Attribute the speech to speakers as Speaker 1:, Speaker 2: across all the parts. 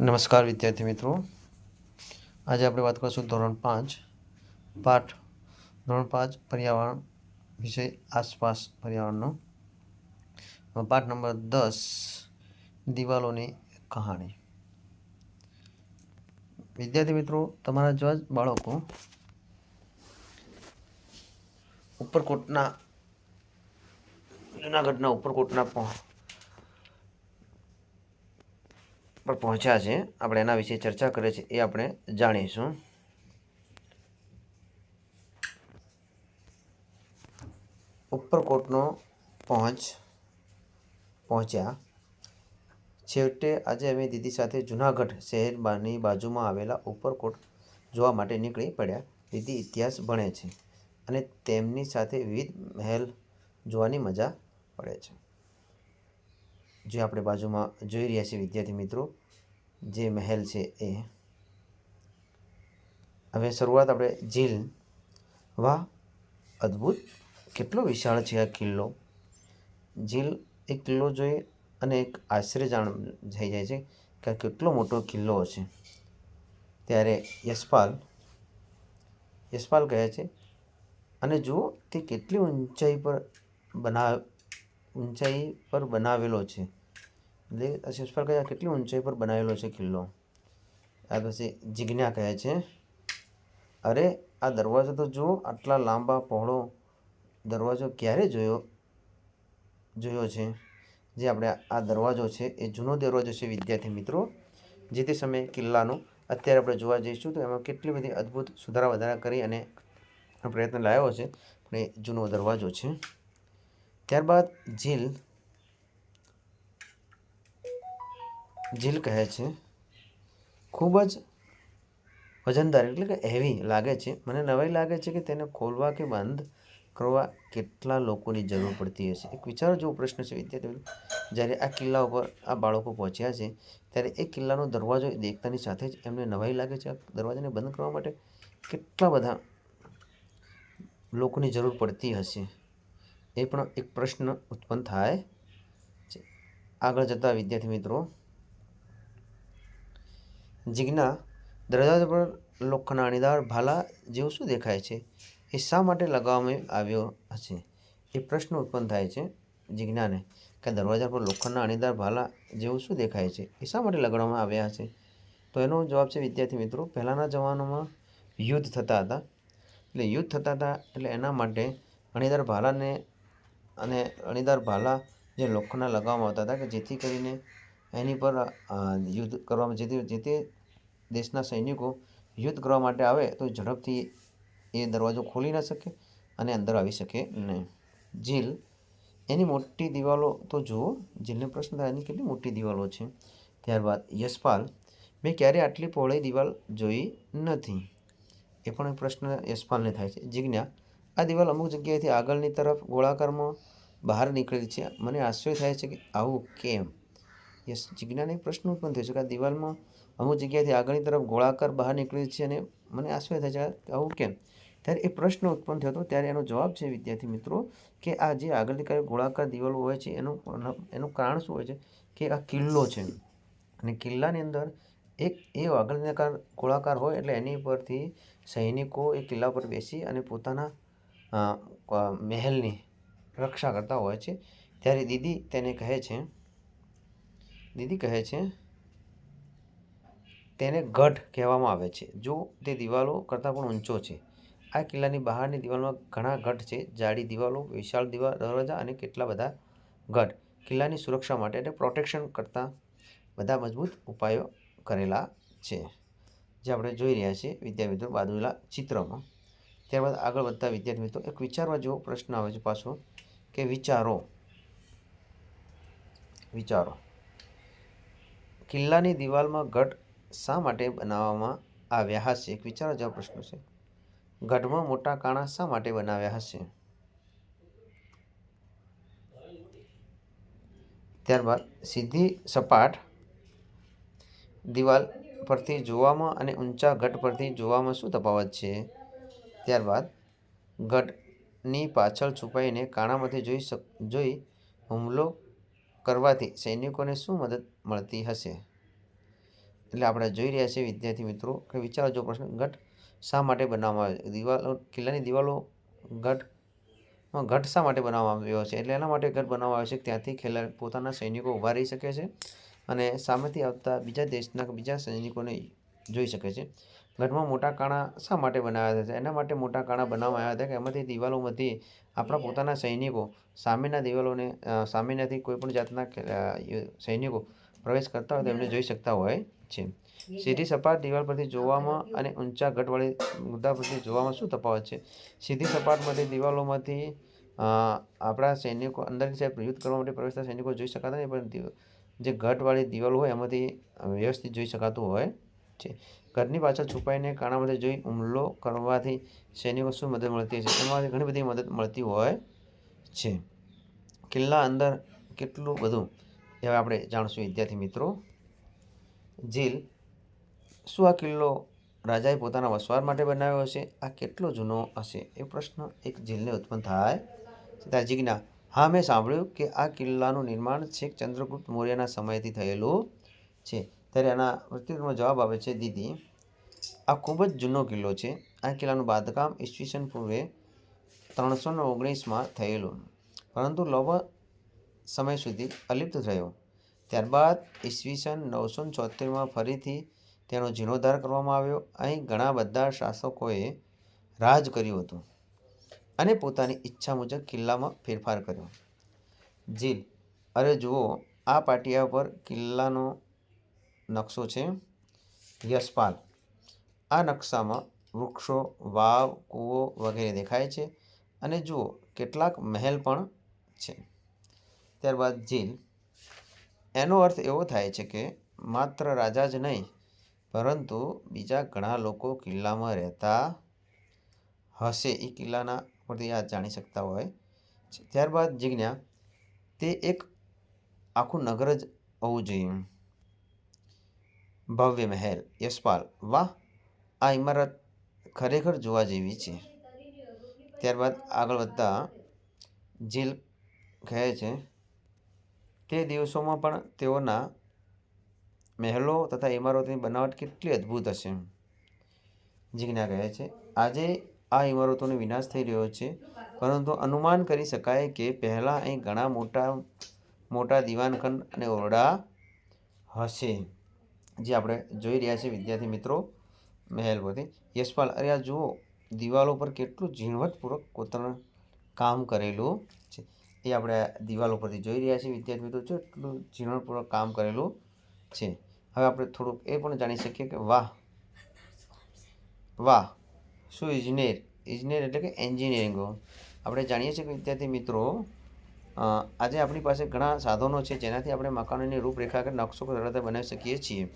Speaker 1: નમસ્કાર વિદ્યાર્થી મિત્રો. આજે આપણે વાત કરીશું ધોરણ પાંચ, પાઠ ધોરણ પાંચ, પર્યાવરણ વિષય આસપાસ પર્યાવરણનો. પાઠ નંબર દસ, દિવાલોની કહાણી. વિદ્યાર્થી મિત્રો, તમારા જેવા જ બાળકો ઉપરકોટના, જૂનાગઢના ઉપરકોટના પર પહોંચ્યા છે. આપણે એના વિશે ચર્ચા કરે છે એ આપણે જાણીશું. ઉપરકોટનો પહોંચ પહોંચ્યા. છેવટે આજે અમે દીદી સાથે જુનાગઢ શહેરની બાજુમાં આવેલા ઉપરકોટ જોવા માટે નીકળી પડ્યા. દીદી ઇતિહાસ ભણે છે અને તેમની સાથે વિવિધ મહેલ જોવાની મજા પડે છે. જે આપણે બાજુમાં જોઈ રહ્યા છીએ વિદ્યાર્થી મિત્રો, જે મહેલ છે એ. હવે શરૂઆત આપણે ઝીલ. વાહ, અદ્ભુત. કેટલો વિશાળ છે આ કિલ્લો. ઝીલ એક કિલ્લો જોઈએ અને એક આશ્ચર્ય જાણ થઈ જાય છે કે કેટલો મોટો કિલ્લો હશે. ત્યારે યશપાલ યશપાલ કહે છે, અને જુઓ, તે કેટલી ઊંચાઈ પર બના ઊંચાઈ પર બનાવેલો છે. એટલે યશપાલ કયા, કેટલી ઊંચાઈ પર બનાવેલો છે કિલ્લો આ પછી જિજ્ઞા કહે છે, અરે, આ દરવાજો તો જુઓ, આટલા લાંબા પહોળો દરવાજો ક્યારે જોયો જોયો છે? જે આપણે આ દરવાજો છે, એ જૂનો દરવાજો છે, વિદ્યાર્થી મિત્રો. જે તે સમયે કિલ્લાનો અત્યારે આપણે જોવા જઈશું, તો એમાં કેટલી બધી અદ્ભુત સુધારા વધારા કરી અને પ્રયત્ન લાવ્યો છે પણ એ જૂનો દરવાજો છે. ત્યારબાદ ઝીલ ઝીલ કહે છે. ખૂબ જ વજનદાર એટલે કે હેવી લાગે છે. મને નવાઈ લાગે છે કે તેને ખોલવા કે બંધ કરવા કેટલા લોકોની જરૂર પડતી હશે. એક વિચારો જેવો પ્રશ્ન છે, વિદ્યાર્થીઓ. જ્યારે આ કિલ્લા ઉપર આ બાળકો પહોંચ્યા છે, ત્યારે એ કિલ્લાનો દરવાજો દેખતાની સાથે જ એમને નવાઈ લાગે છે. આ દરવાજાને બંધ કરવા માટે કેટલા બધા લોકોની જરૂર પડતી હશે. એ પણ એક પ્રશ્ન ઉત્પન્ન થાય છે. આગળ જતા વિદ્યાર્થી મિત્રો, જિજ્ઞા દરવાજા પર લોખંડના અણીદાર ભાલા જેવું શું દેખાય છે? એ શા માટે લગાવવામાં આવ્યો હશે? એ પ્રશ્ન ઉત્પન્ન થાય છે જિજ્ઞાને કે દરવાજા પર લોખંડના અણીદાર ભાલા જેવું શું દેખાય છે? એ શા માટે લગાડવામાં આવ્યા હશે? તો એનો જવાબ છે વિદ્યાર્થી મિત્રો, પહેલાંના જમાનામાં યુદ્ધ થતા હતા. એટલે યુદ્ધ થતા હતા એટલે એના માટે અણીદાર ભાલાને અને અણીદાર ભાલા જે લોખંડના લગાવવામાં આવતા હતા કે જેથી કરીને એની પર યુદ્ધ કરવામાં, જેથી, જે તે દેશના સૈનિકો યુદ્ધ કરવા માટે આવે તો ઝડપથી એ દરવાજો ખોલી ન શકે અને અંદર આવી શકે નહીં. ઝીલ એની મોટી દિવાલો તો જુઓ ઝીલને પ્રશ્ન થાય એની કેટલી મોટી દિવાલો છે? ત્યારબાદ યશપાલ, મેં ક્યારેય આટલી પહોળી દિવાલ જોઈ નથી. એ પણ પ્રશ્ન યશપાલને થાય છે. જિજ્ઞા આ દિવાલ અમુક જગ્યાએથી આગળની તરફ ગોળાકારમાં બહાર નીકળેલી છે. મને આશ્ચર્ય થાય છે કે આવું કેમ? યસ, જિજ્ઞાને એક પ્રશ્ન ઉત્પન્ન થયો છે કે આ દિવાલમાં અમુક જગ્યાએથી આગળની તરફ ગોળાકાર બહાર નીકળે છે અને મને આશ્ચર્ય થાય છે કે આવું કેમ? ત્યારે એ પ્રશ્ન ઉત્પન્ન થયો હતો. ત્યારે એનો જવાબ છે, વિદ્યાર્થી મિત્રો, કે આ જે આગળની ગોળાકાર દિવાલો હોય છે, એનું એનું કારણ શું હોય છે? કે આ કિલ્લો છે. અને કિલ્લાની અંદર એક એ આગળની ગોળાકાર હોય એટલે એની પરથી સૈનિકો એ કિલ્લા પર બેસી અને પોતાના મહેલની રક્ષા કરતા હોય છે. ત્યારે દીદી તેને કહે છે, દીદી કહે છે, તેને ગઢ કહેવામાં આવે છે. જો તે દિવાલો કરતાં પણ ઊંચો છે. આ કિલ્લાની બહારની દિવાલમાં ઘણા ગઢ છે. જાડી દિવાલો, વિશાળ દિવાલ દરવાજા અને કેટલા બધા ગઢ. કિલ્લાની સુરક્ષા માટે એટલે પ્રોટેક્શન કરતાં બધા મજબૂત ઉપાયો કરેલા છે. જે આપણે જોઈ રહ્યા છીએ વિદ્યાર્થી મિત્રો બાજુલા ચિત્રમાં. ત્યારબાદ આગળ વધતા વિદ્યાર્થી મિત્રો એક વિચારવા જેવો પ્રશ્ન આવે છે પાછો કે વિચારો. વિચારો. કિલ્લાની દિવાલમાં ગઢ શા માટે બનાવવામાં આવ્યા હશે? એક વિચારવા જેવો પ્રશ્ન છે. ગઢમાં મોટા કાણા શા માટે બનાવ્યા હશે? ત્યારબાદ સીધી સપાટ દિવાલ પરથી જોવામાં અને ઊંચા ગઢ પરથી જોવામાં શું તફાવત છે? ત્યારબાદ ગઢની પાછળ છુપાઈને કાણામાંથી જોઈ શક, જોઈ હુમલો કરવાથી સૈનિકોને શું મદદ મળતી હશે? એટલે આપણે જોઈ રહ્યા છીએ, વિદ્યાર્થી મિત્રો, કે વિચારો, જો પ્રશ્ન ગઢ શા માટે બનાવવામાં આવે દિવાલો, કિલ્લાની દિવાલો ગઢમાં ગઢ શા માટે બનાવવામાં આવ્યો છે? એટલે એના માટે ગઢ બનાવવામાં આવે છે ત્યાંથી ખેલાડી પોતાના સૈનિકો ઊભા રહી શકે છે અને સામેથી આવતા બીજા દેશના બીજા સૈનિકોને જોઈ શકે છે. ગઢમાં મોટા કાણા શા માટે બનાવ્યા હતા? એના માટે મોટા કાણા બનાવવામાં આવ્યા હતા કે એમાંથી દિવાલોમાંથી આપણા પોતાના સૈનિકો, સામેના દિવાલોને સામેનાથી કોઈપણ જાતના સૈનિકો પ્રવેશ કરતા હોય તો એમને જોઈ શકતા હોય છે. સીધી સપાટ દિવાલ પરથી જોવામાં અને ઊંચા ઘટવાળી મુદ્દા પરથી જોવામાં શું તફાવત છે? સીધી સપાટમાંથી દિવાલોમાંથી આપણા સૈનિકો અંદરની સાહેબ યુદ્ધ કરવા માટે પ્રવેશતા સૈનિકો જોઈ શકાતા નહીં પણ જે ઘટવાળી દિવાલ હોય એમાંથી વ્યવસ્થિત જોઈ શકાતું હોય છે. ઘરની પાછળ છુપાઈને કાણામાંથી જોઈ હુમલો કરવાથી સૈનિકો શું મદદ મળતી છે એમાંથી ઘણી બધી મદદ મળતી હોય છે. કિલ્લા અંદર કેટલું બધું? હવે આપણે જાણશું. વિદ્યાર્થી મિત્રો, ઝીલ શું આ કિલ્લો રાજાએ પોતાના વસવાટ માટે બનાવ્યો હશે? આ કેટલો જૂનો હશે? એ પ્રશ્ન એક ઝીલને ઉત્પન્ન થાય ત્યાં જિજ્ઞા હા, મેં સાંભળ્યું કે આ કિલ્લાનું નિર્માણ છેક ચંદ્રગુપ્ત મૌર્યના સમયથી થયેલું છે. ત્યારે આના પ્રત્યુત્તરમાં જવાબ આવે છે, દીદી, આ ખૂબ જ જૂનો કિલ્લો છે. આ કિલ્લાનું બાંધકામ ઈસવીસન પૂર્વે ત્રણસો ને ઓગણીસમાં થયેલું. પરંતુ લાંબા સમય સુધી અલિપ્ત થયો. ત્યારબાદ ઈસવીસન નવસો ચોતેરમાં ફરીથી તેનો જીર્ણોદ્ધાર કરવામાં આવ્યો. અહીં ઘણા બધા શાસકોએ રાજ કર્યું હતું અને પોતાની ઈચ્છા મુજબ કિલ્લામાં ફેરફાર કર્યો. જીલ, અરે જુઓ, આ પાટિયા પર કિલ્લાનો નકશો છે. યશપાલ. આ નકશામાં વૃક્ષો, વાવ, કૂવો વગેરે દેખાય છે અને જુઓ કેટલાક મહેલ પણ છે. ત્યારબાદ ઝીલ. એનો અર્થ એવો થાય છે કે માત્ર રાજા જ નહીં, પરંતુ બીજા ઘણા લોકો કિલ્લામાં રહેતા હશે. એ કિલ્લાના પરથી આ જાણી શકતા હોય. ત્યારબાદ જિજ્ઞા. તે એક આખું નગર જ હોવું જોઈએ. ભવ્ય મહેલ. યશપાલ વાહ, આ ઇમારત ખરેખર જોવા જેવી છે. ત્યારબાદ આગળ વધતા ઝીલ કહે છે, તે દિવસોમાં પણ તેઓના મહેલો તથા ઇમારતોની બનાવટ કેટલી અદ્ભુત હશે. જિજ્ઞા કહે છે, આજે આ ઇમારતોનો વિનાશ થઈ રહ્યો છે, પરંતુ અનુમાન કરી શકાય કે પહેલાં અહીં ઘણા મોટા મોટા દિવાનખંડ અને ઓરડા હશે. જે આપણે જોઈ રહ્યા છીએ વિદ્યાર્થી મિત્રો મહેલ પરથી યશપાલ, અરે આ જુઓ, દિવાલો પર કેટલું ઝીણવટપૂર્વક કોતરણ કામ કરેલું છે. એ આપણે દિવાલ દિવાલો પરથી જોઈ રહ્યા છીએ વિદ્યાર્થી મિત્રો કેટલું ઝીણવટપૂર્વક કામ કરેલું છે. હવે આપણે થોડુંક એ પણ જાણી શકીએ કે વાહ વાહ, શું ઇજનેર ઇજનેર એટલે કે એન્જિનિયરિંગ આપણે જાણીએ છીએ કે વિદ્યાર્થી મિત્રો આજે આપણી પાસે ઘણા સાધનો છે જેનાથી આપણે મકાનોની રૂપરેખા કે નકશો સરળતા બનાવી શકીએ છીએ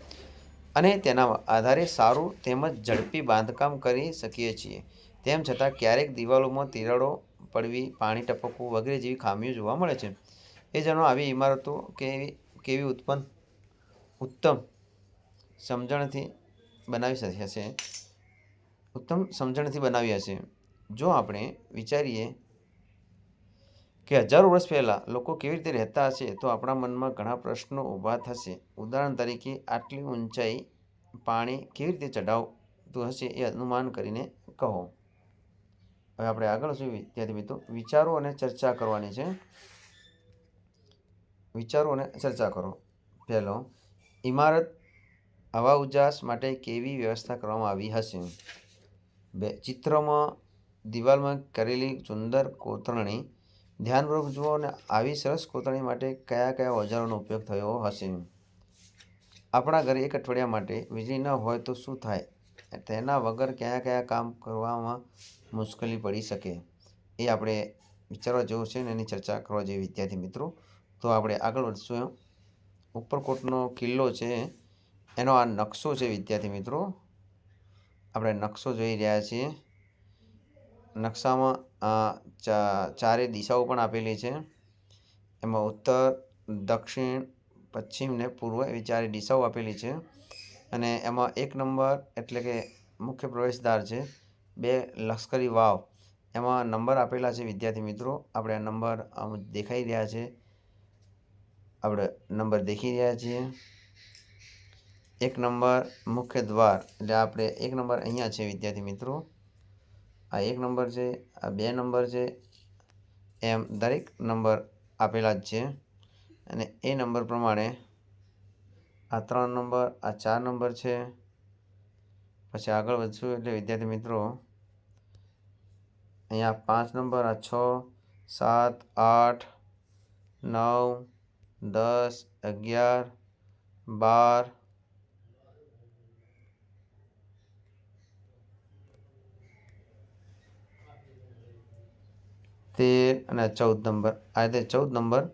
Speaker 1: અને તેના આધારે સારું તેમજ ઝડપી બાંધકામ કરી શકીએ છીએ. તેમ છતાં ક્યારેક દિવાલોમાં તિરાડો પડવી, પાણી ટપકવું વગેરે જેવી ખામીઓ જોવા મળે છે. એ જણો આવી ઇમારતો કેવી કેવી ઉત્પન્ન, ઉત્તમ સમજણથી બનાવી હશે? ઉત્તમ સમજણથી બનાવી હશે? જો આપણે વિચારીએ કે હજારો વર્ષ પહેલાં લોકો કેવી રીતે રહેતા હશે તો આપણા મનમાં ઘણા પ્રશ્નો ઊભા થશે. ઉદાહરણ તરીકે, આટલી ઊંચાઈ પાણી કેવી રીતે ચઢાવતું હશે એ અનુમાન કરીને કહો. હવે આપણે આગળ શું વિદ્યાર્થી મિત્રો, વિચારો અને ચર્ચા કરવાની છે. વિચારો અને ચર્ચા કરો. પહેલો ઇમારત હવા ઉજાસ માટે કેવી વ્યવસ્થા કરવામાં આવી હશે? બે, ચિત્રમાં દિવાલમાં કરેલી સુંદર કોતરણી ધ્યાનપૂર્વક જુઓ અને આવી સરસ કોતરણી માટે કયા કયા ઓજારોનો ઉપયોગ થયો હશે? આપણા ઘરે એક અઠવાડિયા માટે વીજળી ન હોય તો શું થાય? તેના વગર કયા કયા કામ કરવામાં મુશ્કેલી પડી શકે? એ આપણે વિચારવા જેવું છે અને એની ચર્ચા કરવા જેવી વિદ્યાર્થી મિત્રો. તો આપણે આગળ વધશું. ઉપરકોટનો કિલ્લો છે, એનો આ નકશો છે વિદ્યાર્થી મિત્રો. આપણે નકશો જોઈ રહ્યા છીએ. નકશામાં ચારે દિશાઓ પણ આપેલી છે. એમાં ઉત્તર, દક્ષિણ, પશ્ચિમ ને પૂર્વ એવી ચારે દિશાઓ આપેલી છે. અને એમાં એક નંબર એટલે કે મુખ્ય પ્રવેશદ્વાર છે, બે લશ્કરી વાવ. એમાં નંબર આપેલા છે, વિદ્યાર્થી મિત્રો. આપણે આ નંબર દેખાઈ રહ્યા છે. આપણે નંબર દેખી રહ્યા છીએ. એક નંબર મુખ્ય દ્વાર. એટલે આપણે એક નંબર અહીંયા છે, વિદ્યાર્થી મિત્રો. આ એક નંબર છે, આ બે નંબર છે, એમ દરેક નંબર આપેલા જ છે. અને એ નંબર પ્રમાણે આ ત્રણ નંબર, આ ચાર નંબર છે. પછી આગળ વધશું એટલે વિદ્યાર્થી મિત્રો, અહીંયા પાંચ નંબર, આ છ, સાત, આઠ, નવ, દસ, અગિયાર, બાર તેર અને ચૌદ નંબર. આ રીતે ચૌદ નંબર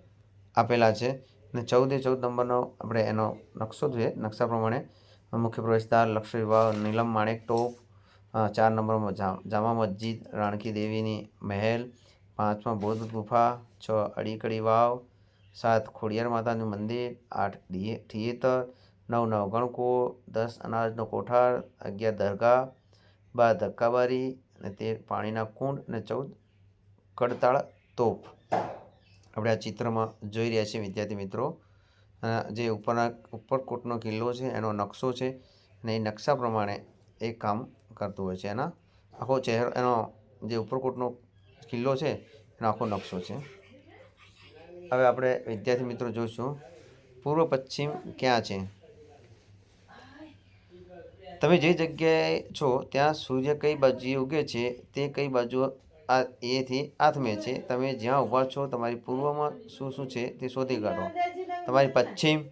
Speaker 1: આપેલા છે. અને ચૌદે ચૌદ નંબરનો આપણે એનો નકશો જોઈએ. નકશા પ્રમાણે મુખ્ય પ્રવેશદ્વાર લક્ષ્મી વિવાહ, નીલમ માણેક ટોપ ચાર નંબરમાં જામા મસ્જિદ, રાણકી દેવીની મહેલ, પાંચમાં બૌદ્ધ ગુફા, છ અડીકડી વાવ, સાત ખોડિયાર માતાનું મંદિર, આઠ થિયેટર, નવ નવગણકુવો દસ અનાજનો કોઠાર, અગિયાર દરગાહ, બાર ધક્કાબારી અને તેર પાણીના કુંડ અને ચૌદ કડતાળ તોપ. આપણે આ ચિત્રમાં જોઈ રહ્યા છીએ વિદ્યાર્થી મિત્રો. જે ઉપરના, ઉપરકોટનો કિલ્લો છે, એનો નકશો છે અને એ નકશા પ્રમાણે એ કામ કરતું હોય છે. એના આખો ચહેરો, એનો જે ઉપરકોટનો કિલ્લો છે, એનો આખો નકશો છે. હવે આપણે વિદ્યાર્થી મિત્રો જોઈશું. પૂર્વ પશ્ચિમ ક્યાં છે? તમે જે જગ્યાએ છો, ત્યાં સૂર્ય કઈ બાજુએ ઉગે છે, તે કઈ બાજુ આ એથી આથમે છે. તમે જ્યાં ઊભા છો, તમારી પૂર્વમાં શું શું છે તે શોધી કાઢો. તમારી પશ્ચિમ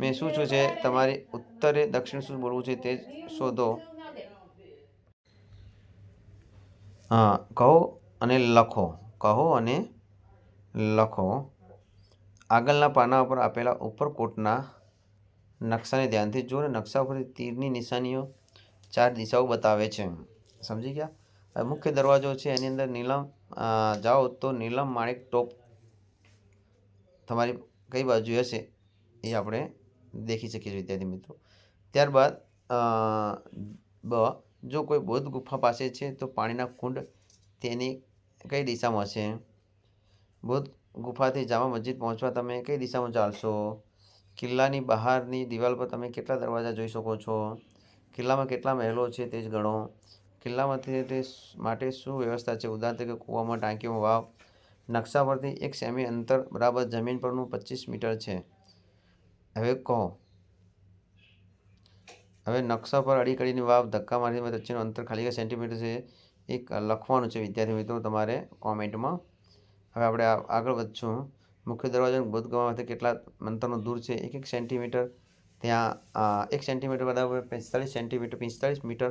Speaker 1: મેં શું શું છે, તમારી ઉત્તરે, દક્ષિણ શું બોલવું છે તે શોધો. હા, કહો અને લખો. કહો અને લખો. આગળના પાના ઉપર આપેલા ઉપરકોટના નકશાને ધ્યાનથી જુઓ નકશા પર તીરની નિશાનીઓ ચાર દિશાઓ બતાવે છે. સમજી ગયા? મુખ્ય દરવાજો છે, એની અંદર નીલમ જાઓ તો નીલમ માણેક ટોપ તમારી કઈ બાજુ હશે એ આપણે દેખી શકીએ છીએ, વિદ્યાર્થી મિત્રો. ત્યારબાદ બ, જો કોઈ બૌદ્ધ ગુફા પાસે છે, તો પાણીના કુંડ તેની કઈ દિશામાં છે? બૌદ્ધ ગુફાથી જામા મસ્જિદ પહોંચવા તમે કઈ દિશામાં ચાલશો? કિલ્લાની બહારની દિવાલ પર તમે કેટલા દરવાજા જોઈ શકો છો? કિલ્લામાં કેટલા મહેલો છે તે જ ગણો. કિલ્લામાંથી તે માટે શું વ્યવસ્થા છે? ઉદાહરણ તરીકે કૂવામાં ટાંકીમાં વાવ નકશા પરથી એક સેમી અંતર, બરાબર જમીન પરનું પચીસ મીટર છે. હવે કહો. હવે નકશા પર અડી કડીની વાવ ધક્કા મારી વચ્ચેનું અંતર ખાલી સેન્ટીમીટર છે, એક લખવાનું છે. વિદ્યાર્થી મિત્રો, તમારે કોમેન્ટમાં. હવે આપણે આગળ વધશું. મુખ્ય દરવાજાનું બૌદ્ધ ગવામાંથી કેટલા અંતરનું દૂર છે? એક એક સેન્ટીમીટર. ત્યાં એક સેન્ટીમીટર બરાબર, પિસ્તાળીસ સેન્ટીમીટર, પિસ્તાળીસ મીટર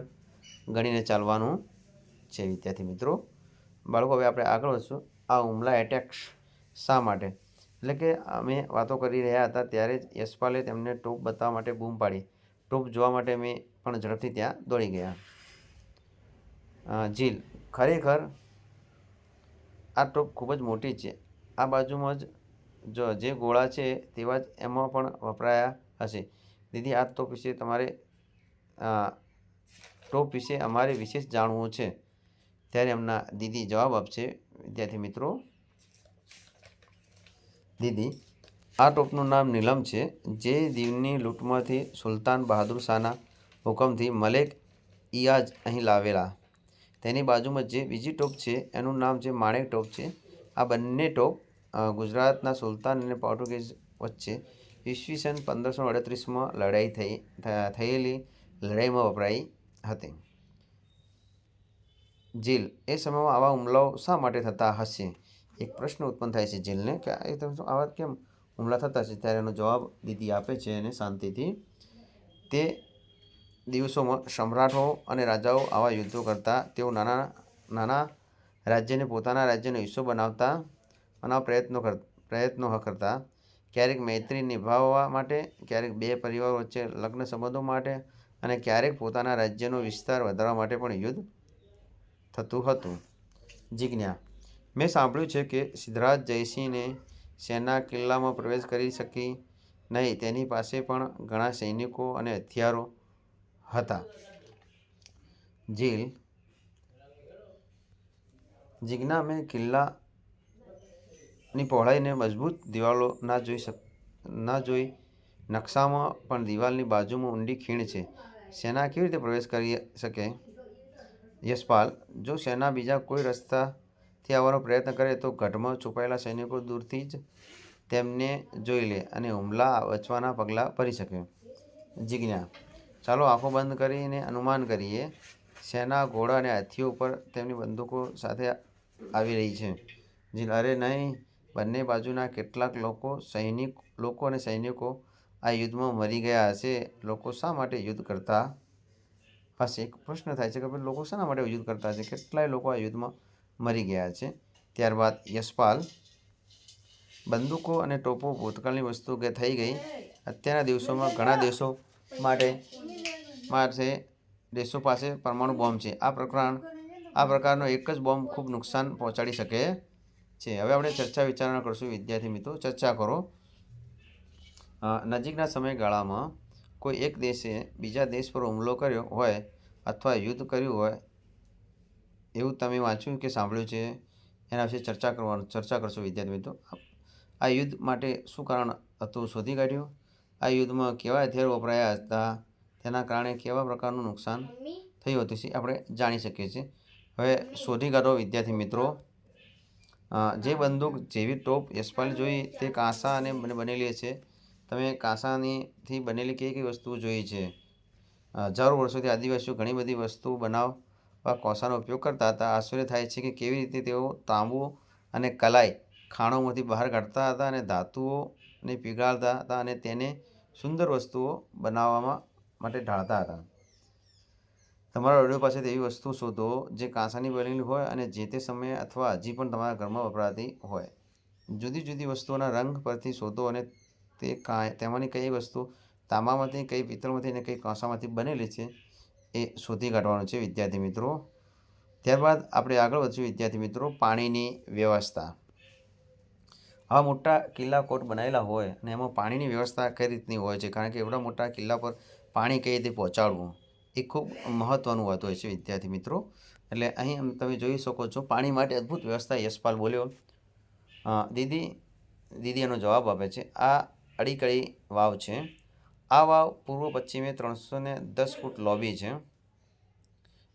Speaker 1: ગણીને ચાલવાનું છે, વિદ્યાર્થી મિત્રો. બાળકો, હવે આપણે આગળ વધશું. આ હુમલા એટેક્સ શા માટે? એટલે કે અમે વાતો કરી રહ્યા હતા ત્યારે જ યશપાલે તેમને ટોપ બતાવવા માટે બૂમ પાડી. ટોપ જોવા માટે અમે પણ ઝડપથી ત્યાં દોડી ગયા. ઝીલ, ખરેખર આ ટોપ ખૂબ જ મોટી છે. આ બાજુમાં જ જો જે ગોળા છે તેવા જ એમાં પણ વપરાયા હશે. દીદી, આ ટોપ વિશે તમારે અ, ટોપ વિશે અમારે વિશેષ જાણવું છે. ત્યારે એમના દીદી જવાબ આપશે. વિદ્યાર્થી મિત્રો. દીદી આ ટોપનું નામ નીલમ છે. જે દીવની લૂંટમાંથી સુલતાન બહાદુર શાહના હુકમથી મલેક ઇયાજ અહીં લાવેલા. તેની બાજુમાં જે બીજી ટોપ છે એનું નામ છે માણેક ટોપ છે. આ બંને ટોપ ગુજરાતના સુલતાન અને પોર્ટુગીઝ વચ્ચે ઈસવીસન પંદરસો અડત્રીસમાં લડાઈ થઈ થયેલી લડાઈમાં વપરાઈ. હતી. જીલ એ સમયમાં આવા હુમલાઓ શા માટે થતા હશે? એક પ્રશ્ન ઉત્પન્ન થાય છે જીલને કે એ તમે આવા કેમ હુમલા થતા છે ત્યારે એનો જવાબ દીદી આપે છે અને શાંતિથી. તે દિવસોમાં સમ્રાટો અને રાજાઓ આવા યુદ્ધો કરતા, તેઓ નાના નાના રાજ્યને પોતાના રાજ્યનો હિસ્સો બનાવતા, બનાવવા પ્રયત્નો કર, પ્રયત્નો કરતા. ક્યારેક મૈત્રી નિભાવવા માટે, ક્યારેક બે પરિવારો વચ્ચે લગ્ન સંબંધો માટે અને ક્યારેક પોતાના રાજ્યનો વિસ્તાર વધારવા માટે પણ યુદ્ધ થતું હતું. જિજ્ઞા, મેં સાંભળ્યું છે કે સિદ્ધરાજ જયસિંહને સેના કિલ્લામાં પ્રવેશ કરી શકી નહીં, તેની પાસે પણ ઘણા સૈનિકો અને હથિયારો હતા. જીલ, જિજ્ઞા, મેં કિલ્લાની પહોળાઈને મજબૂત દિવાલો ના જોઈ શક, ના જોઈ નકશામાં પણ દિવાલની બાજુમાં ઊંડી ખીણ છે. સેના કેવી રીતે પ્રવેશ કરી શકે? યશપાલ, જો સેના બીજા કોઈ રસ્તાથી આવવાનો પ્રયત્ન કરે તો ગઢમાં છુપાયેલા સૈનિકો દૂરથી જ તેમને જોઈ લે અને હુમલા વચવાના પગલાં ભરી શકે. જિજ્ઞા, ચાલો આંખો બંધ કરીને અનુમાન કરીએ, સેના ઘોડા અને હાથીઓ ઉપર તેમની બંદૂકો સાથે આવી રહી છે. જી, અરે નહીં, બંને બાજુના કેટલાક લોકો સૈનિક, લોકો અને સૈનિકો આ યુદ્ધમાં મરી ગયા હશે, લોકો શા માટે યુદ્ધ કરતા? હશે એક પ્રશ્ન થાય છે કે ભાઈ, લોકો શાના માટે યુદ્ધ કરતા હશે કેટલાય લોકો આ યુદ્ધમાં મરી ગયા છે. ત્યારબાદ યશપાલ, બંદૂકો અને ટોપો ભૂતકાળની વસ્તુ કે થઈ ગઈ. અત્યારના દિવસોમાં ઘણા દેશો માટે માટે દેશો પાસે પરમાણુ બોમ્બ છે. આ પ્રકરણ, આ પ્રકારનો એક જ બોમ્બ ખૂબ નુકસાન પહોંચાડી શકે છે. હવે આપણે ચર્ચા વિચારણા કરશું. વિદ્યાર્થી મિત્રો, ચર્ચા કરો. નજીકના સમયગાળામાં કોઈ એક દેશે બીજા દેશ પર હુમલો કર્યો હોય અથવા યુદ્ધ કર્યું હોય એવું તમે વાંચ્યું કે સાંભળ્યું છે? એના વિશે ચર્ચા કરવાનું, ચર્ચા કરશો વિદ્યાર્થી મિત્રો. આ યુદ્ધ માટે શું કારણ હતું શોધી કાઢ્યું? આ યુદ્ધમાં કેવા હથિયારો વપરાયા હતા? તેના કારણે કેવા પ્રકારનું નુકસાન થયું હતું? છે આપણે જાણી શકીએ છીએ. હવે શોધી કાઢો વિદ્યાર્થી મિત્રો. જે બંદૂક જેવી ટોપ યશપાલ જોઈ તે કાંસા અને બને- બનેલી છે તમે કાંસાનીથી બનેલી કઈ કઈ વસ્તુઓ જોઈ છે? હજારો વર્ષોથી આદિવાસીઓ ઘણી બધી વસ્તુઓ બનાવવા કોસાનો ઉપયોગ કરતા હતા. આશ્ચર્ય થાય છે કે કેવી રીતે તેઓ તાંબુ અને કલાઈ ખાણોમાંથી બહાર કાઢતા હતા અને ધાતુઓને પીગાળતા હતા અને તેને સુંદર વસ્તુઓ બનાવવામાં માટે ઢાળતા હતા. તમારા ઓડિયો પાસે એવી વસ્તુ શોધો જે કાંસાની બનેલી હોય અને જે તે સમયે અથવા હજી પણ તમારા ઘરમાં વપરાતી હોય. જુદી જુદી વસ્તુઓના રંગ પરથી શોધો અને તે કાંઈ તેમાંની કઈ વસ્તુ તાંબામાંથી કઈ પિત્તળમાંથી અને કઈ કાંસામાંથી બનેલી છે એ શોધી કાઢવાનું છે વિદ્યાર્થી મિત્રો. ત્યારબાદ આપણે આગળ વધશું વિદ્યાર્થી મિત્રો પાણીની વ્યવસ્થા. આવા મોટા કિલ્લા કોટ બનાવેલા હોય અને એમાં પાણીની વ્યવસ્થા કઈ રીતની હોય છે? કારણ કે એવડા મોટા કિલ્લા પર પાણી કઈ રીતે પહોંચાડવું એ ખૂબ મહત્ત્વનું હોતું હોય છે વિદ્યાર્થી મિત્રો. એટલે અહીં તમે જોઈ શકો છો પાણી માટે અદ્ભુત વ્યવસ્થા યશપાલ બોલ્યો. દીદી દીદી એનો જવાબ આપે છે. આ અડીકડી વાવ છે. આ વાવ પૂર્વ પશ્ચિમે ત્રણસો ને દસ ફૂટ લોબી છે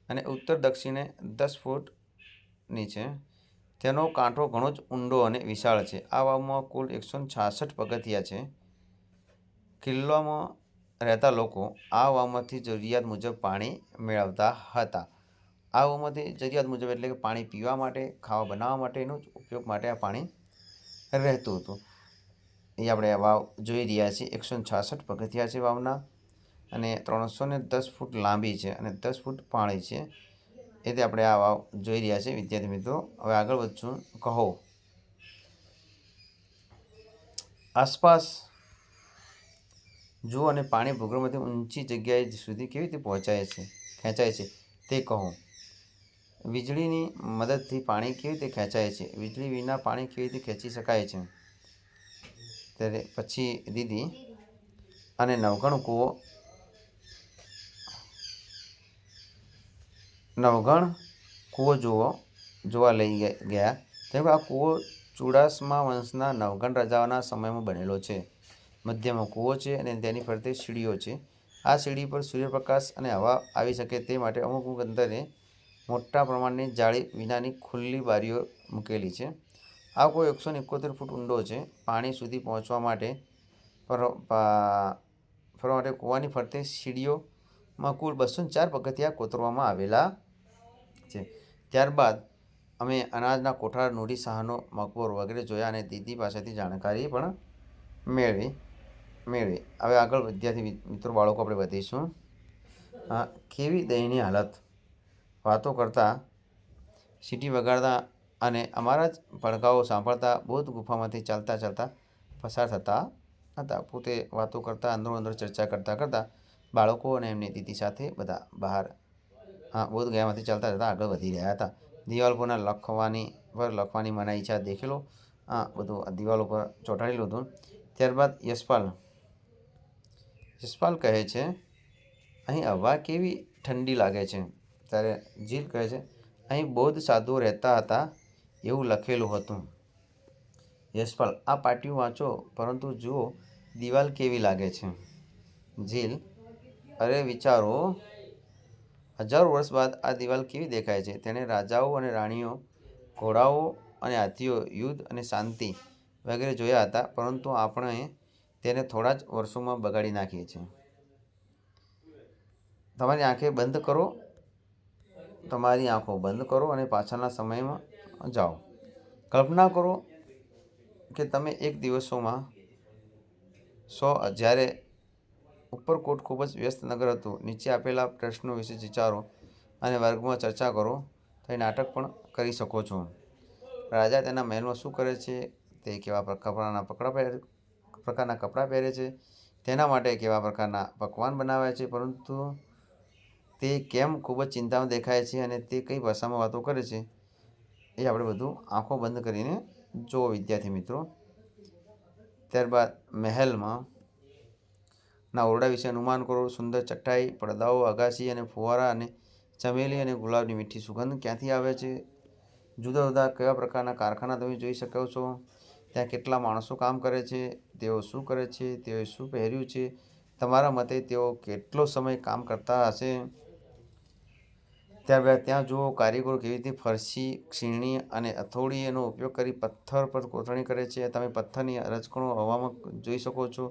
Speaker 1: અને ઉત્તર દક્ષિણે દસ ફૂટની છે. તેનો કાંઠો ઘણો જ ઊંડો અને વિશાળ છે. આ વાવમાં કુલ એકસો છાસઠ પગથિયા છે. કિલ્લામાં રહેતા લોકો આ વાવમાંથી જરૂરિયાત મુજબ પાણી મેળવતા હતા. આ વાવમાંથી જરૂરિયાત મુજબ એટલે કે પાણી પીવા માટે, ખાવા બનાવવા માટેનું જ ઉપયોગ માટે આ પાણી રહેતું હતું. એ આપણે વાવ જોઈ રહ્યા છીએ. એકસો છાસઠ પગથિયા છે વાવના અને ત્રણસો ને દસ ફૂટ લાંબી છે અને દસ ફૂટ પાણી છે. એ તે આપણે આ વાવ જોઈ રહ્યા છીએ, વિદ્યાર્થી મિત્રો. હવે આગળ વધશું. કહો. આસપાસ જુઓ અને પાણી ભૂગર્ભમાંથી ઊંચી જગ્યાએ સુધી કેવી રીતે પહોંચાય છે, ખેંચાય છે, તે કહો. વીજળીની મદદથી પાણી કેવી રીતે ખેંચાય છે? વીજળી વિના પાણી કેવી રીતે ખેંચી શકાય છે? ત્યારે પછી દીદી અને નવગણ કૂવો. નવગણ કૂવો જુઓ, જોવા લઈ ગયા તેમ આ કૂવો ચુડાસમા વંશના નવગણ રાજાઓના સમયમાં બનેલો છે. મધ્યમાં કૂવો છે અને તેની ફરતે સીડીઓ છે. આ સીડી પર સૂર્યપ્રકાશ અને હવા આવી શકે તે માટે અમુક અમુક અંતરે મોટા પ્રમાણની જાળી વિનાની ખુલ્લી બારીઓ મૂકેલી છે. આ કોઈ એકસો એકોતેર ફૂટ ઊંડો છે. પાણી સુધી પહોંચવા માટે ફરવા માટે કૂવાની ફરતે સીડીઓમાં કુલ બસો ચાર પગથિયા કોતરવામાં આવેલા છે. ત્યારબાદ અમે અનાજના કોઠાર નુરી સહનો મકબોર વગેરે જોયા અને દીદી પાસેથી જાણકારી પણ મેળવી મેળવી. હવે આગળ વિદ્યાર્થી મિત્રો, બાળકો આપણે વધીશું. કેવી દયનીય હાલત? વાતો કરતાં, સીટી વગાડતા અને અમારા જ ભડકાઓ સાંભળતા બૌદ્ધ ગુફામાંથી ચાલતા ચાલતા પસાર થતા હતા. પોતે વાતો કરતા, અંદરો અંદર ચર્ચા કરતા કરતા બાળકો અને એમની દીદી સાથે બધા બહાર, હા, બૌદ્ધ ગયામાંથી ચાલતા જતા આગળ વધી રહ્યા હતા. દિવાલ પરના લખવાની, પર લખવાની મનાઈ છે આ દેખેલો હા બધું દિવાલ ઉપર ચોંટાડેલું હતું. ત્યારબાદ યશપાલ યશપાલ કહે છે, અહીં હવા કેવી ઠંડી લાગે છે? ત્યારે જીલ કહે છે, અહીં બૌદ્ધ સાધુઓ રહેતા હતા એવું લખેલું હતું. યશપાલ, આ પાટિયું વાંચો, પરંતુ જુઓ દિવાલ કેવી લાગે છે? ઝીલ, અરે વિચારો, હજારો વર્ષ બાદ આ દિવાલ કેવી દેખાય છે? તેણે રાજાઓ અને રાણીઓ, ઘોડાઓ અને હાથીઓ, યુદ્ધ અને શાંતિ વગેરે જોયા હતા, પરંતુ આપણે તેને થોડા જ વર્ષોમાં બગાડી નાખીએ છીએ. તમારી આંખે બંધ કરો, તમારી આંખો બંધ કરો અને પાછળના સમયમાં જાઓ. કલ્પના કરો કે તમે એક દિવસોમાં સો, જ્યારે ઉપરકોટ ખૂબ જ વ્યસ્ત નગર હતું, નીચે આપેલા પ્રશ્નો વિશે વિચારો અને વર્ગમાં ચર્ચા કરો, તો નાટક પણ કરી શકો છો. રાજા તેના મહેલમાં શું કરે છે? તે કેવા કપડાના પકડા પહેરે, પ્રકારના કપડાં પહેરે છે? તેના માટે કેવા પ્રકારના પકવાન બનાવ્યા છે? પરંતુ તે કેમ ખૂબ જ ચિંતામાં દેખાય છે અને તે કઈ ભાષામાં વાતો કરે છે? એ આપણે બધું આંખો બંધ કરીને જુઓ, વિદ્યાર્થી મિત્રો. ત્યારબાદ મહેલમાં ના ઓરડા વિશે અનુમાન કરો, સુંદર ચટાઈ, પડદાઓ અગાસી અને ફુવારા અને ચમેલી અને ગુલાબની મીઠી સુગંધ ક્યાંથી આવે છે? જુદા જુદા કયા પ્રકારના કારખાના તમે જોઈ શકો છો? ત્યાં કેટલા માણસો કામ કરે છે? તેઓ શું કરે છે? તેઓએ શું પહેર્યું છે? તમારા મતે તેઓ કેટલો સમય કામ કરતા હશે? ત્યારબાદ ત્યાં જુઓ કારીગરો કેવી રીતે ફરસી, ક્ષીણી અને અથોડી એનો ઉપયોગ કરી પથ્થર પર કોતરણી કરે છે. તમે પથ્થરની રજકણો હવામાં જોઈ શકો છો.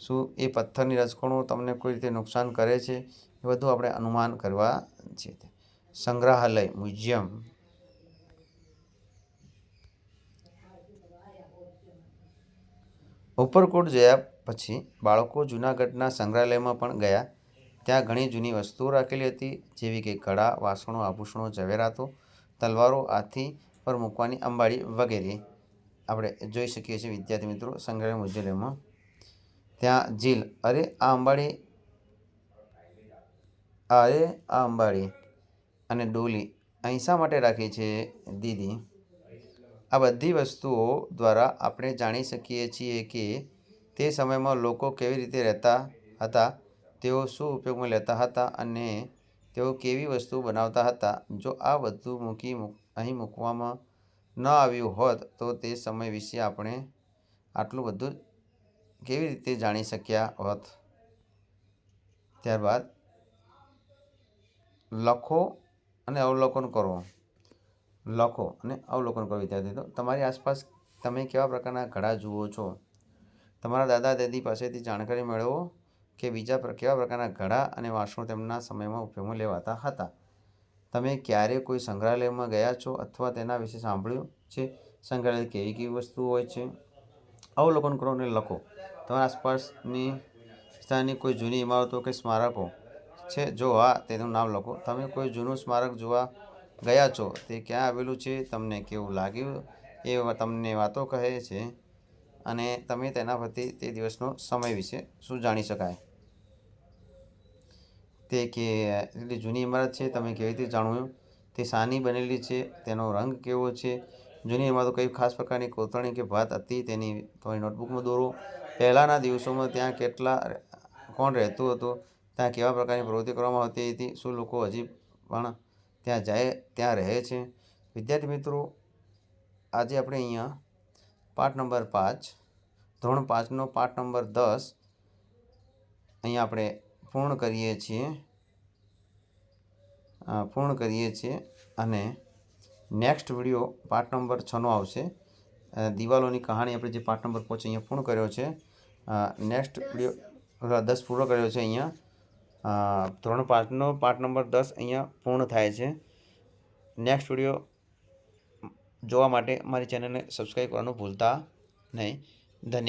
Speaker 1: શું એ પથ્થરની રજકણો તમને કોઈ રીતે નુકસાન કરે છે? એ બધું આપણે અનુમાન કરવા છે સંગ્રહાલય, મ્યુઝિયમ. ઉપરકોટ જયા પછી બાળકો જૂનાગઢના સંગ્રહાલયમાં પણ ગયા. ત્યાં ઘણી જૂની વસ્તુઓ રાખેલી હતી, જેવી કે કળા, વાસણો, આભૂષણો, ઝવેરાતો, તલવારો હાથી પર મૂકવાની અંબાડી વગેરે. આપણે જોઈ શકીએ છીએ, વિદ્યાર્થી મિત્રો, સંગ્રહ મ્યુઝિયમમાં ત્યાં ઝીલ, અરે આ અંબાડી, અરે આ અંબાડી, અને ડોલી, અહીં શા માટે રાખી છે, દીદી? આ બધી વસ્તુઓ દ્વારા આપણે જાણી શકીએ છીએ કે તે સમયમાં લોકો કેવી રીતે રહેતા હતા તેઓ શું ઉપયોગમાં લેતા હતા અને તેઓ કેવી વસ્તુ બનાવતા હતા? જો આ બધું મૂકી અહીં મૂકવામાં ન આવ્યું હોત, તો તે સમય વિશે આપણે આટલું બધું કેવી રીતે જાણી શક્યા હોત? ત્યારબાદ લખો અને અવલોકન કરો. લખો અને અવલોકન કરો, વિદ્યાર્થી. તો તમારી આસપાસ તમે કેવા પ્રકારના ઘડા જુઓ છો? તમારા દાદા દાદી પાસેથી જાણકારી મેળવો કે બીજા કેવા પ્રકારના ઘડા અને વાસણો તેમના સમયમાં ઉપયોગમાં લેવાતા હતા? તમે ક્યારે કોઈ સંગ્રહાલયમાં ગયા છો અથવા તેના વિશે સાંભળ્યું છે? સંગ્રહાલય કેવી કેવી વસ્તુઓ હોય છે? અવલોકન કરો અને લખો. તમારા આસપાસની વિસ્તારની કોઈ જૂની ઇમારતો કે સ્મારકો છે? જો હા, તેનું નામ લખો. તમે કોઈ જૂનું સ્મારક જોવા ગયા છો? તે ક્યાં આવેલું છે? તમને કેવું લાગ્યું? એ તમને વાતો કહે છે અને તમે તેના પરથી તે દિવસનો સમય વિશે શું જાણી શકાય? તે કે એટલી જૂની ઇમારત છે, તમે કેવી રીતે જાણવું તે શાની બનેલી છે, તેનો રંગ કેવો છે? જૂની ઇમારતો કઈ ખાસ પ્રકારની કોતરણી કે ભાત હતી? તેની તમારી નોટબુકમાં દોરો. પહેલાંના દિવસોમાં ત્યાં કેટલા કોણ રહેતું હતું? ત્યાં કેવા પ્રકારની પ્રવૃત્તિ કરવામાં આવતી હતી? શું લોકો હજી પણ ત્યાં જાય, ત્યાં રહે છે? વિદ્યાર્થી મિત્રો, આજે આપણે અહીંયા પાઠ નંબર પાંચ, ધોરણ પાંચનો પાઠ નંબર દસ, અહીંયા આપણે પૂર્ણ કરીએ છીએ. પૂર્ણ કરીએ છીએ અને નેક્સ્ટ વીડિયો પાર્ટ નંબર છનો આવશે. દિવાલોની કહાણી આપણે જે પાર્ટ નંબર પાંચ અહીંયા પૂર્ણ કર્યો છે. નેક્સ્ટ વીડિયો દસ પૂરો કર્યો છે અહીંયા. ધોરણ પાંચનો પાર્ટ નંબર દસ અહીંયા પૂર્ણ થાય છે. નેક્સ્ટ વીડિયો જોવા માટે મારી ચેનલને સબસ્ક્રાઈબ કરવાનું ભૂલતા નહીં. ધન્યવાદ.